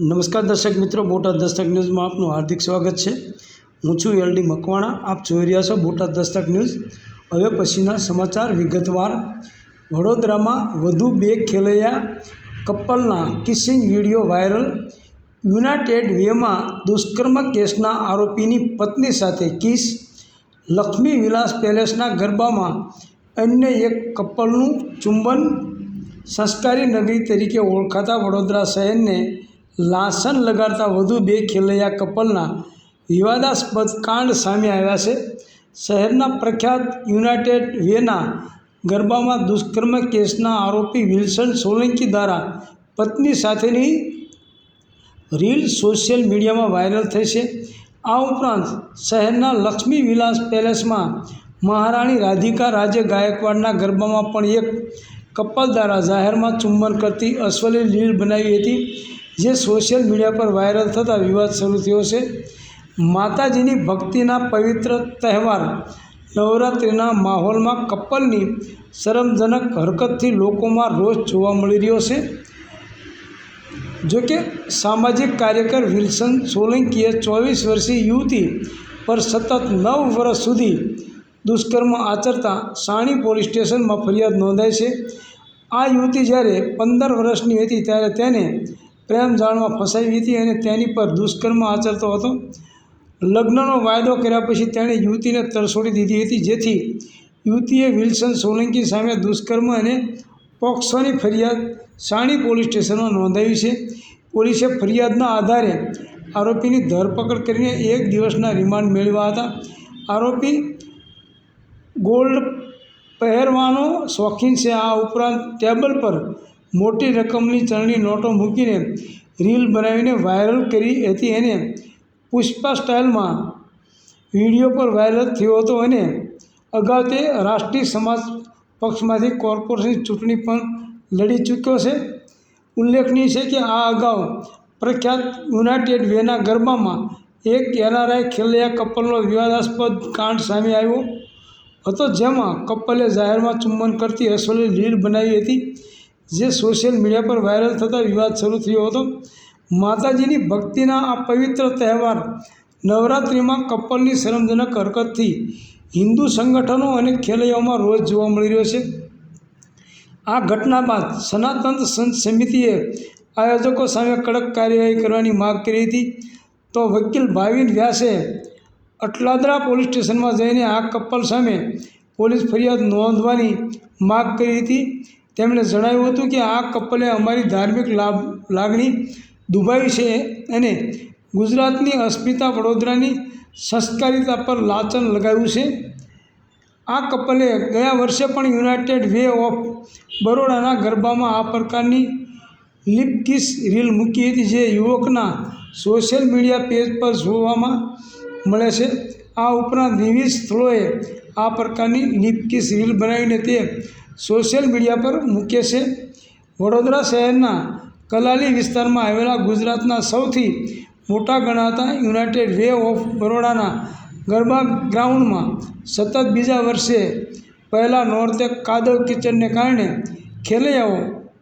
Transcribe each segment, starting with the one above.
નમસ્કાર દર્શક મિત્રો, બોટાદ દસ્તક ન્યૂઝમાં આપનું હાર્દિક સ્વાગત છે. હું છું એલડી મકવાણા, આપ જોઈ રહ્યા છો બોટાદ દસ્તક ન્યૂઝ. હવે પછીના સમાચાર વિગતવાર. વડોદરામાં વધુ બે ખેલૈયા કપલના કિસિંગ વીડિયો વાયરલ. યુનાઇટેડ વેમાં દુષ્કર્મ કેસના આરોપીની પત્ની સાથે કિસ. લક્ષ્મી વિલાસ પેલેસના ગરબામાં અન્ય એક કપલનું ચુંબન. સંસ્કારી નગરી તરીકે ઓળખાતા વડોદરા શહેરને લાંછન લગાડતા વધુ બે ખેલૈયા કપલના વિવાદાસ્પદ કાંડ સામે આવ્યા છે. શહેરના પ્રખ્યાત યુનાઇટેડ વેના ગરબામાં દુષ્કર્મ કેસના આરોપી વિલ્સન સોલંકી દ્વારા પત્ની સાથેની રીલ સોશિયલ મીડિયામાં વાયરલ થઈ છે. આ ઉપરાંત શહેરના લક્ષ્મી વિલાસ પેલેસમાં મહારાણી રાધિકા રાજે ગાયકવાડના ગરબામાં પણ એક કપલ દ્વારા જાહેરમાં ચુંબન કરતી અશ્વલી લીલ બનાવી હતી. જે સોશિયલ મીડિયા પર વાયરલ થતાં વિવાદ શરૂ થયો છે. માતાજીની ભક્તિના પવિત્ર તહેવાર નવરાત્રિના માહોલમાં કપલની શરમજનક હરકતથી લોકોમાં રોષ જોવા મળી રહ્યો છે. જોકે સામાજિક કાર્યકર વિલ્સન સોલંકીએ ચોવીસ વર્ષીય યુવતી પર સતત નવ વર્ષ સુધી દુષ્કર્મ આચરતા સાણી પોલીસ સ્ટેશનમાં ફરિયાદ નોંધાઈ છે. આ યુવતી જ્યારે પંદર વર્ષની હતી ત્યારે તેને પ્રેમ જાળમાં ફસાવી હતી અને તેની પર દુષ્કર્મ આચરતો હતો. લગ્નનો વાયદો કર્યા પછી તેણે યુવતીને તરસોડી દીધી હતી. જેથી યુવતીએ વિલ્સન સોલંકી સામે દુષ્કર્મ અને પોક્સોની ફરિયાદ સાણી પોલીસ સ્ટેશનમાં નોંધાવી છે. પોલીસે ફરિયાદના આધારે આરોપીની ધરપકડ કરીને એક દિવસના રિમાન્ડ મેળવ્યા હતા. આરોપી ગોલ્ડ પહેરવાનો શોખીન છે. આ ઉપરાંત ટેબલ પર મોટી રકમની ચલણી નોટો મૂકીને રીલ બનાવીને વાયરલ કરી હતી અને પુષ્પા સ્ટાઇલમાં વીડિયો પર વાયરલ થયો હતો અને અગાઉ તે રાષ્ટ્રીય સમાજ પક્ષમાંથી કોર્પોરેશન ચૂંટણી પણ લડી ચૂક્યો છે. ઉલ્લેખનીય છે કે આ અગાઉ પ્રખ્યાત યુનાઇટેડ વેના ગરબામાં એક એનઆરઆઈ ખેલૈયા કપલનો વિવાદાસ્પદ કાંડ સામે આવ્યો હતો, જેમાં કપલે જાહેરમાં ચુંબન કરતી અશ્વલી રીલ બનાવી હતી. જે સોશિયલ મીડિયા પર વાયરલ થતાં વિવાદ શરૂ થયો હતો. માતાજીની ભક્તિના આ પવિત્ર તહેવાર નવરાત્રિમાં કપલની શરમજનક હરકતથી હિન્દુ સંગઠનો અને ખેલૈયાઓમાં રોજ જોવા મળી રહ્યો છે. આ ઘટના બાદ સનાતન સંત સમિતિએ આયોજકો સામે કડક કાર્યવાહી કરવાની માગ કરી હતી. તો વકીલ ભાવિન વ્યાસે અટલાદરા પોલીસ સ્ટેશનમાં જઈને આ કપલ સામે પોલીસ ફરિયાદ નોંધવાની માગ કરી હતી. તેમણે જણાવ્યું હતું કે આ કપલે અમારી ધાર્મિક લાભ, લાગણી દુભાવી છે અને ગુજરાતની અસ્મિતા વડોદરાની સંસ્કારિતા પર લાચન લગાવ્યું છે. આ કપલે ગયા વર્ષે પણ યુનાઇટેડ વે ઓફ બરોડાના ગરબામાં આ પ્રકારની લિપકિસ રીલ મૂકી હતી જે યુવકના સોશિયલ મીડિયા પેજ પર જોવામાં મળે છે. આ ઉપરાંત વિવિધ સ્થળોએ આ પ્રકારની લિપકિસ રીલ બનાવીને તે સોશિયલ મીડિયા પર મૂકે છે. વડોદરા શહેરના કલાલી વિસ્તારમાં આવેલા ગુજરાતના સૌથી મોટા ગણાતા યુનાઇટેડ વે ઓફ બરોડાના ગરબા ગ્રાઉન્ડમાં સતત બીજા વર્ષે પહેલાં નોર્તે કાદવ કિચનને કારણે ખેલૈયાઓ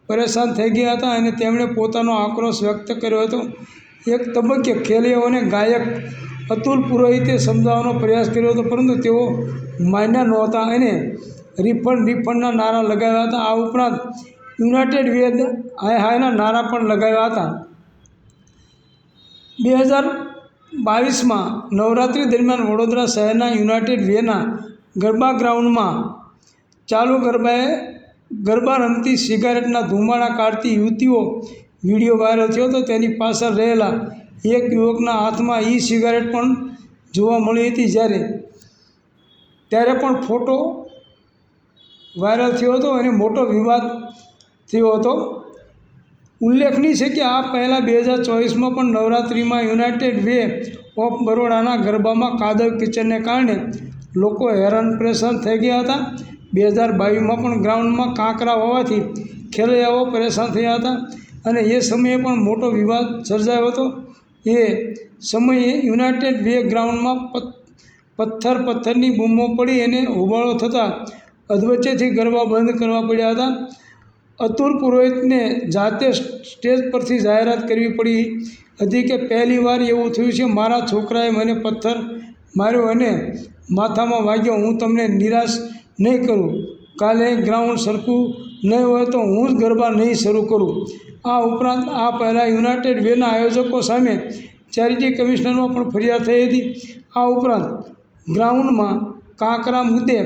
પરેશાન થઈ ગયા હતા અને તેમણે પોતાનો આક્રોશ વ્યક્ત કર્યો હતો. એક તબક્કે ખેલૈયાઓને ગાયક અતુલ પુરોહિતે સમજાવવાનો પ્રયાસ કર્યો હતો, પરંતુ તેઓ માન્યા નહોતા અને રિફંડ રિફંડના નારા લગાવ્યા હતા. આ ઉપરાંત યુનાઇટેડ વેદ હાય હાયના નારા પણ લગાવ્યા હતા. બે હજાર બાવીસમાં નવરાત્રિ દરમિયાન વડોદરા શહેરના યુનાઇટેડ વેના ગરબા ગ્રાઉન્ડમાં ચાલુ ગરબાએ ગરબા રમતી સિગારેટના ધુમાડા કાઢતી યુવતીઓ વીડિયો વાયરલ થયો હતો. તેની પાછળ રહેલા એક યુવકના હાથમાં ઈ સિગારેટ પણ જોવા મળી હતી જ્યારે, ત્યારે પણ ફોટો વાયરલ થયો હતો અને મોટો વિવાદ થયો હતો. ઉલ્લેખનીય છે કે આ પહેલાં બે હજાર ચોવીસમાં પણ નવરાત્રિમાં યુનાઇટેડ વે ઓફ બરોડાના ગરબામાં કાદવ કિચનને કારણે લોકો હેરાન પરેશાન થઈ ગયા હતા. બે હજાર બાવીસમાં પણ ગ્રાઉન્ડમાં કાંકરા હોવાથી ખેલૈયાઓ પરેશાન થયા હતા અને એ સમયે પણ મોટો વિવાદ સર્જાયો હતો. એ સમયે યુનાઇટેડ વે ગ્રાઉન્ડમાં પથ્થર પથ્થરની બૂમો પડી અને હોબાળો થતાં અધવચ્ચેથી ગરબા બંધ કરવા પડ્યા હતા. અતુલ પુરોહિતને જાતે સ્ટેજ પરથી જાહેરાત કરવી પડી. હતી કે પહેલી વાર એવું થયું છે, મારા છોકરાએ મને પથ્થર માર્યો અને માથામાં વાગ્યો. હું તમને નિરાશ નહીં કરું. કાલે ગ્રાઉન્ડ સરખું નહીં હોય તો હું જ ગરબા નહીં શરૂ કરું. આ ઉપરાંત આ પહેલાં યુનાઇટેડ વેના આયોજકો સામે ચેરિટી કમિશનરમાં પણ ફરિયાદ થઈ હતી. આ ઉપરાંત ગ્રાઉન્ડમાં કાંકરા મુદ્દે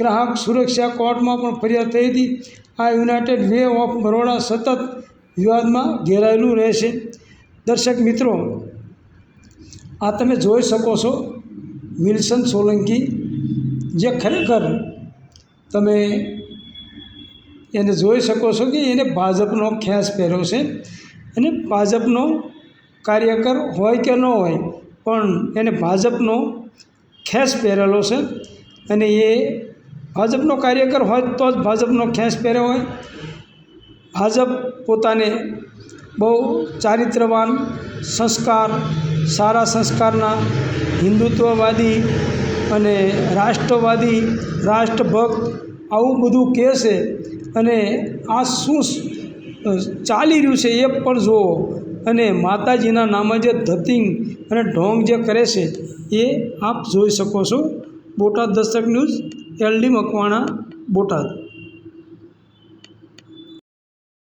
ગ્રાહક સુરક્ષા કોર્ટમાં પણ ફરિયાદ થઈ હતી. આ યુનાઇટેડ વે ઓફ બરોડા સતત વિવાદમાં ઘેરાયેલું રહેશે. દર્શક મિત્રો, આ તમે જોઈ શકો છો વિલ્સન સોલંકી, જે ખરેખર તમે એને જોઈ શકો છો કે એને ભાજપનો ખેસ પહેર્યો છે અને ભાજપનો કાર્યકર હોય કે ન હોય, પણ એને ભાજપનો ખેસ પહેરેલો છે અને એ ભાજપનો કાર્યકર હોય તો જ ભાજપનો ખેસ પહેર્યો હોય. ભાજપ પોતાને બહુ ચારિત્રવાન સંસ્કાર, સારા સંસ્કારના હિન્દુત્વવાદી અને રાષ્ટ્રવાદી, રાષ્ટ્રભક્ત આવું બધું કહે છે અને આ શું ચાલી રહ્યું છે એ પણ જુઓ. અને માતાજીના નામે જે ધતિંગ અને ઢોંગ જે કરે છે એ આપ જોઈ શકો છો. Botad Dastak news LD Makwana Botad.